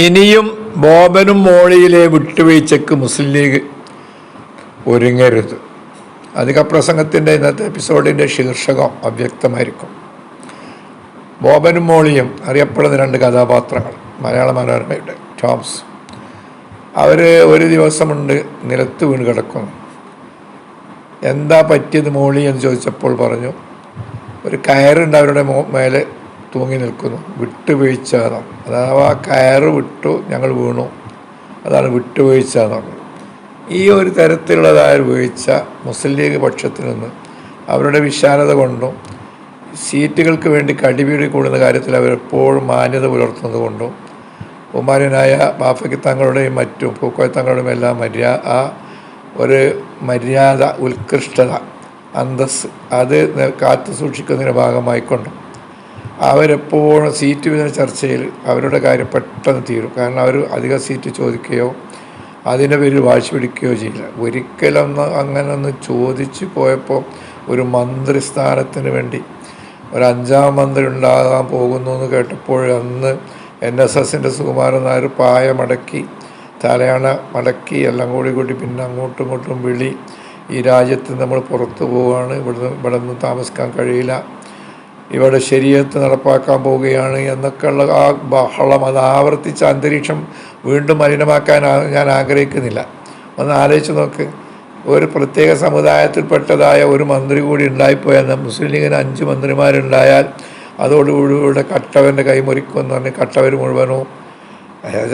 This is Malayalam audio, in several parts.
ഇനിയും ബോബനും മോളിയിലെ വിട്ടുവീഴ്ചക്ക് മുസ്ലിം ലീഗ് ഒരുങ്ങരുത്. അധിക പ്രസംഗത്തിന്റെ ഇന്നത്തെ എപ്പിസോഡിന്റെ ശീർഷകം അവ്യക്തമായിരിക്കും. ബോബനും മോളിയും അറിയപ്പെടുന്ന രണ്ട് കഥാപാത്രങ്ങൾ മലയാള മനോരമയുടെ ടോംസ്. അവർ ഒരു ദിവസമുണ്ട് നിലത്ത് വീണ് കിടക്കുന്നു. എന്താ പറ്റിയത് മോളി എന്ന് ചോദിച്ചപ്പോൾ പറഞ്ഞു ഒരു കയറുണ്ട് അവരുടെ മേലെ. തൂങ്ങി നിൽക്കുന്നു. വിട്ടുവീഴ്ച എന്നാണ് അഥവാ കയറ് വിട്ടു ഞങ്ങൾ വീണു. അതാണ് വിട്ടുവീഴ്ച എന്ന് പറഞ്ഞത് ഈ ഒരു തരത്തിലുള്ളതായ വീഴ്ച മുസ്ലിം ലീഗ് പക്ഷത്തിൽ നിന്ന് അവരുടെ വിശാലത കൊണ്ടും സീറ്റുകൾക്ക് വേണ്ടി കടിപിടി കൂടുന്ന കാര്യത്തിൽ അവരെപ്പോഴും മാന്യത പുലർത്തുന്നത് കൊണ്ടും ബഹുമാനായ ബാഫയ്ക്ക് തങ്ങളുടെയും മറ്റും പൂക്കോയ തങ്ങളുടെയും എല്ലാം മര്യാ ആ ഒരു മര്യാദ ഉത്കൃഷ്ടത അന്തസ് അത് കാത്തു സൂക്ഷിക്കുന്നതിന്റെ ഭാഗമായിക്കൊണ്ടും അവരെപ്പോഴും സീറ്റ് വിതരണ ചർച്ചയിൽ അവരുടെ കാര്യം പെട്ടെന്ന് തീരും. കാരണം അവർ അധിക സീറ്റ് ചോദിക്കുകയോ അതിന്റെ പേരിൽ വാശി പിടിക്കുകയോ ചെയ്യില്ല. ഒരിക്കലൊന്ന് അങ്ങനെ ഒന്ന് ചോദിച്ച് പോയപ്പോൾ ഒരു മന്ത്രി സ്ഥാനത്തിന് വേണ്ടി ഒരു അഞ്ചാം മന്ത്രി ഉണ്ടാകാൻ പോകുന്നു എന്ന് കേട്ടപ്പോൾ അന്ന് എൻ എസ് എസിന്റെ സുകുമാരൻ നായർ പായമടക്കി തലയണ മടക്കി എല്ലാം കൂടി കൂട്ടി പിന്നെ അങ്ങോട്ടും ഇങ്ങോട്ടും വിളി ഈ രാജ്യത്ത് നമ്മൾ പുറത്തു പോവുകയാണ് ഇവിടുന്ന് ഇവിടെ നിന്ന് താമസിക്കാൻ കഴിയില്ല ഇവിടെ ശരീരത്ത് നടപ്പാക്കാൻ പോവുകയാണ് എന്നൊക്കെയുള്ള ആ ബഹളം അത് ആവർത്തിച്ച അന്തരീക്ഷം വീണ്ടും മലിനമാക്കാൻ ഞാൻ ആഗ്രഹിക്കുന്നില്ല. ഒന്ന് ആലോചിച്ച് നോക്ക്. ഒരു പ്രത്യേക സമുദായത്തിൽപ്പെട്ടതായ ഒരു മന്ത്രി കൂടി ഉണ്ടായിപ്പോയാൽ മുസ്ലിം ലീഗിന് അഞ്ച് മന്ത്രിമാരുണ്ടായാൽ അതോടുകൂടി ഇവിടെ കട്ടവന്റെ കൈമുറിക്കുമെന്ന് പറഞ്ഞ് കട്ടവർ മുഴുവനും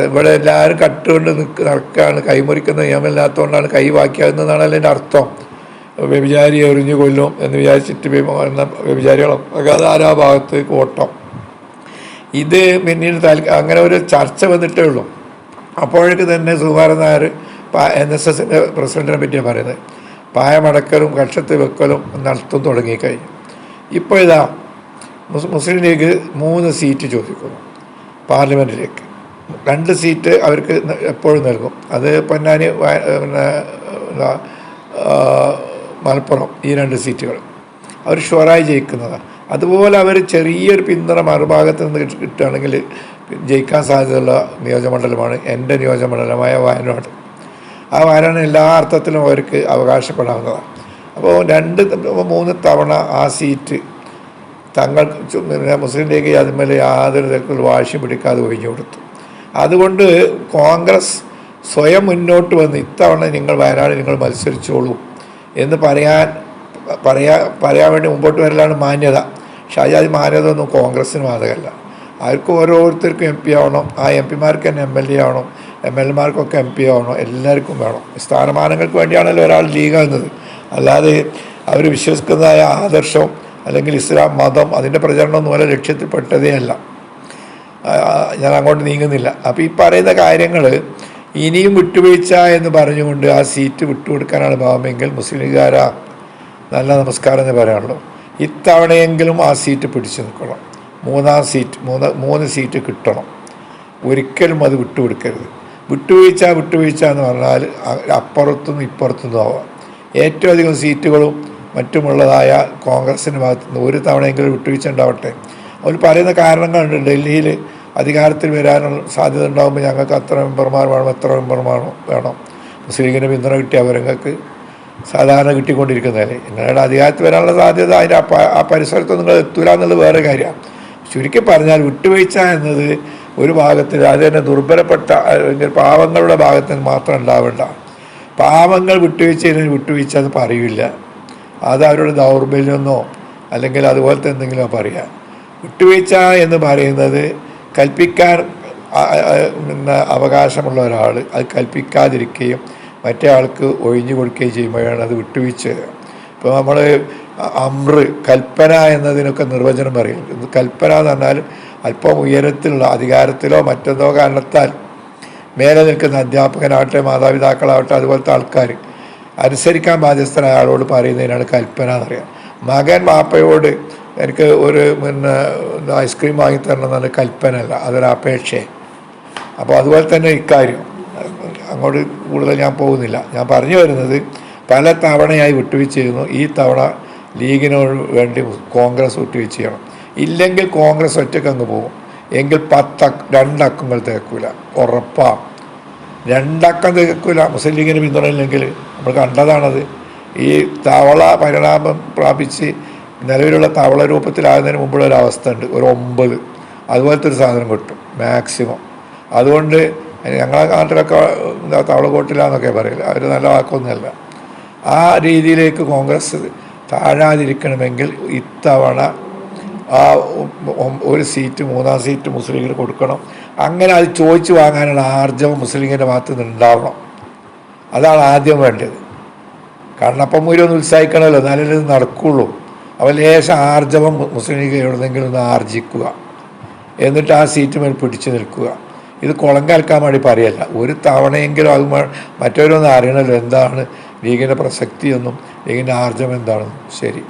ഇവിടെ എല്ലാവരും കട്ടുകൊണ്ട് നിൽക്ക് നടക്കുകയാണ്. കൈമുറിക്കുന്ന നിയമമില്ലാത്തതുകൊണ്ടാണ് കൈ ബാക്കിയാകുന്നതാണ് അതിന്റെ അർത്ഥം. വ്യഭിചാരി എറിഞ്ഞു കൊല്ലും എന്ന് വിചാരിച്ചിട്ട് വരുന്ന വ്യഭിചാരികളും. ഒക്കെ അത് ആരാ ഭാഗത്തേക്ക് ഓട്ടം. ഇത് പിന്നീട് താൽക്ക അങ്ങനെ ഒരു ചർച്ച വന്നിട്ടേ ഉള്ളൂ. അപ്പോഴേക്ക് തന്നെ സുകുമാരൻ നായർ എൻ എസ് എസിന്റെ പ്രസിഡന്റിനെ പറ്റിയാണ് പറയുന്നത്. പായമടക്കലും കക്ഷത്ത് വെക്കലും നടത്തും തുടങ്ങിക്കഴിഞ്ഞു. ഇപ്പോൾ ഇതാ മുസ് മുസ്ലിം ലീഗ് മൂന്ന് സീറ്റ് ചോദിക്കുന്നു പാർലമെന്റിലേക്ക് രണ്ട് സീറ്റ് അവർക്ക് എപ്പോഴും നൽകും. അത് പൊന്നാനി പിന്നെ എന്താ, മലപ്പുറം ഈ രണ്ട് സീറ്റുകൾ. അവർ ഷുവറായി ജയിക്കുന്നതാണ് അതുപോലെ അവർ ചെറിയൊരു പിന്തുണ മറുഭാഗത്ത് നിന്ന് കിട്ട- കിട്ടുകയാണെങ്കിൽ ജയിക്കാൻ സാധ്യതയുള്ള നിയോജകമണ്ഡലമാണ് എന്റെ നിയോജകമണ്ഡലമായ വയനാട്. ആ വയനാട് എല്ലാ അർത്ഥത്തിലും അവർക്ക് അവകാശപ്പെടാവുന്നതാണ്. അപ്പോൾ രണ്ട് മൂന്ന് തവണ ആ സീറ്റ് തങ്ങൾ മുസ്ലിം ലീഗ് അതിന്മേൽ യാതൊരു തരത്തിൽ വാശി പിടിക്കാതെ ഒഴിഞ്ഞു കൊടുത്തു. അതുകൊണ്ട് കോൺഗ്രസ് സ്വയം മുന്നോട്ട് വന്ന് ഇത്തവണ നിങ്ങൾ വയനാട് നിങ്ങൾ മത്സരിച്ചോളൂ. എന്ന് പറയാൻ പറയാ പറയാൻ വേണ്ടി മുമ്പോട്ട് വരലാണ് മാന്യത. ഷാജാദി മാന്യത ഒന്നും കോൺഗ്രസ്സിന് ബാധകമല്ല ആർക്കും ഓരോരുത്തർക്കും എം പി ആവണം. ആ എം പിമാർക്ക് തന്നെ എം എൽ എ ആവണം. എം എൽ എമാർക്കൊക്കെ എം പി ആവണം. എല്ലാവർക്കും വേണം. സ്ഥാനമാനങ്ങൾക്ക് വേണ്ടിയാണല്ലോ ഒരാൾ ലീഗാകുന്നത് അല്ലാതെ അവർ വിശ്വസിക്കുന്നതായ ആദർശം അല്ലെങ്കിൽ ഇസ്ലാം മതം അതിന്റെ പ്രചരണമൊന്നും പോലെ ലക്ഷ്യത്തിൽപ്പെട്ടതേ അല്ല. ഞാൻ അങ്ങോട്ട് നീങ്ങുന്നില്ല. അപ്പോൾ ഈ പറയുന്ന കാര്യങ്ങൾ ഇനിയും വിട്ടുവീഴ്ച എന്ന് പറഞ്ഞുകൊണ്ട് ആ സീറ്റ് വിട്ടുകൊടുക്കാനാണ് ഭാവമെങ്കിൽ മുസ്ലിം ലീഗുകാരാ നല്ല നമസ്കാരം എന്ന് പറയാനുള്ളൂ. ഇത്തവണയെങ്കിലും ആ സീറ്റ് പിടിച്ചു നിൽക്കണം. മൂന്നാം സീറ്റ് മൂന്ന് മൂന്ന് സീറ്റ് കിട്ടണം. ഒരിക്കലും അത് വിട്ടുകൊടുക്കരുത്. വിട്ടുവീഴ്ച വിട്ടുവീഴ്ച എന്ന് പറഞ്ഞാൽ അപ്പുറത്തുനിന്നും ഇപ്പുറത്തുനിന്നും ആവാം. ഏറ്റവും അധികം സീറ്റുകളും മറ്റുമുള്ളതായ കോൺഗ്രസിന്റെ ഭാഗത്തുനിന്ന് ഒരു തവണയെങ്കിലും വിട്ടുവീഴ്ച ഉണ്ടാവട്ടെ. അവർ പറയുന്ന കാരണങ്ങളുണ്ട്. ഡൽഹിയിൽ അധികാരത്തിൽ വരാനുള്ള സാധ്യത ഉണ്ടാകുമ്പോൾ ഞങ്ങൾക്ക് അത്ര മെമ്പർമാർ വേണം എത്ര മെമ്പർമാർ വേണം. മുസ്ലിം ലീഗിന് പിന്തുണ കിട്ടിയ അവരങ്ങൾക്ക് സാധാരണ കിട്ടിക്കൊണ്ടിരിക്കുന്നതല്ലേ നിങ്ങളുടെ അധികാരത്തിൽ വരാനുള്ള സാധ്യത അതിന്റെ ആ പരിസരത്ത് നിങ്ങൾ എത്തൂല എന്നുള്ളത് വേറെ കാര്യമാണ്. ചുരുക്കി പറഞ്ഞാൽ വിട്ടുവീഴ്ച എന്നത് ഒരു ഭാഗത്തിൽ അത് തന്നെ ദുർബലപ്പെട്ട പാവങ്ങളുടെ ഭാഗത്ത് മാത്രം ഉണ്ടാവേണ്ട. പാവങ്ങൾ വിട്ടുവീഴ്ച വിട്ടുവീഴ്ച എന്ന് പറയില്ല. അത് അവരുടെ ദൗർബല്യമെന്നോ അല്ലെങ്കിൽ അതുപോലത്തെ എന്തെങ്കിലുമോ പറയാം. വിട്ടുവീഴ്ച എന്ന് പറയുന്നത് കൽപ്പിക്കാൻ അവകാശമുള്ള ഒരാൾ അത് കൽപ്പിക്കാതിരിക്കുകയും മറ്റേ ആൾക്ക് ഒഴിഞ്ഞു കൊടുക്കുകയും ചെയ്യുമ്പോഴാണ് അത് വിട്ടുവീഴ്ച. ഇപ്പോൾ നമ്മൾ അമ്ര് കൽപ്പന എന്നതിനൊക്കെ നിർവചനം പറയും കൽപ്പന എന്ന് പറഞ്ഞാൽ അല്പം ഉയരത്തിലുള്ള അധികാരത്തിലോ മറ്റെന്തോ കാരണത്താൽ മേലെ നിൽക്കുന്ന അധ്യാപകനാവട്ടെ മാതാപിതാക്കളാവട്ടെ അതുപോലത്തെ ആൾക്കാർ അനുസരിക്കാൻ ബാധ്യസ്ഥനായ ആളോട് പറയുന്നതിനാണ് കൽപ്പന എന്നറിയാം മകൻ വാപ്പയോട് എനിക്ക് ഒരു പിന്നെ ഐസ്ക്രീം വാങ്ങി തരണം എന്നുള്ള അതൊരു അപേക്ഷയെ അപ്പോൾ അതുപോലെ തന്നെ ഇക്കാര്യം. അങ്ങോട്ട് കൂടുതൽ ഞാൻ പോകുന്നില്ല. ഞാൻ പറഞ്ഞു വരുന്നത് പല തവണയായി വിട്ടുവീഴ്ച ചെയ്യുന്നു ഈ തവണ ലീഗിനോട് വേണ്ടി കോൺഗ്രസ് വിട്ടുവീഴ്ച ചെയ്യണം ഇല്ലെങ്കിൽ കോൺഗ്രസ് ഒറ്റയ്ക്ക് അങ്ങ് പോകും. എങ്കിൽ പത്ത രണ്ടക്കങ്ങൾ തേക്കൂല ഉറപ്പാ. രണ്ടക്കം തേക്കൂല മുസ്ലിം ലീഗിന് പിന്തുണയില്ലെങ്കിൽ നമ്മൾ കണ്ടതാണത്. ഈ തവള പരിണാമം പ്രാപിച്ച് നിലവിലുള്ള തവള രൂപത്തിലാകുന്നതിന് മുമ്പുള്ള ഒരു അവസ്ഥ ഉണ്ട് ഒരു ഒമ്പത്. അതുപോലത്തെ ഒരു സാധനം കിട്ടും. മാക്സിമം. അതുകൊണ്ട് ഞങ്ങളെ നാട്ടിലൊക്കെ എന്താ തവളകോട്ടിലാന്നൊക്കെ പറയില്ല അവർ നല്ല വാക്കൊന്നുമല്ല. ആ രീതിയിലേക്ക് കോൺഗ്രസ് താഴാതിരിക്കണമെങ്കിൽ ഇത്തവണ ആ ഒരു സീറ്റ് മൂന്നാം സീറ്റ് മുസ്ലിം ലീഗിന് കൊടുക്കണം. അങ്ങനെ അത് ചോദിച്ചു വാങ്ങാനുള്ള ആർജവം മുസ്ലിം ലീഗിന്റെ ഭാഗത്ത് നിന്ന് ഉണ്ടാവണം. അതാണ് ആദ്യം വേണ്ടത്. കാരണം അപ്പം മുഴുവൻ ഉത്സാഹിക്കണമല്ലോ. എന്നാലേ ഇത് നടക്കുള്ളൂ. അപ്പോൾ ലേശം ആർജവം മുസ്ലിം ലീഗ് എവിടെന്നെങ്കിലും ഒന്ന് ആർജിക്കുക. എന്നിട്ട് ആ സീറ്റ് മേൽ പിടിച്ചു നിൽക്കുക. ഇത് കുളം കലക്കാൻ വേണ്ടി പറയല്ല. ഒരു തവണയെങ്കിലും അത് മറ്റവരൊന്നും അറിയണമല്ലോ എന്താണ് ലീഗിന്റെ പ്രസക്തിയെന്നും ലീഗിന്റെ ആർജവം എന്താണെന്നും. ശരി.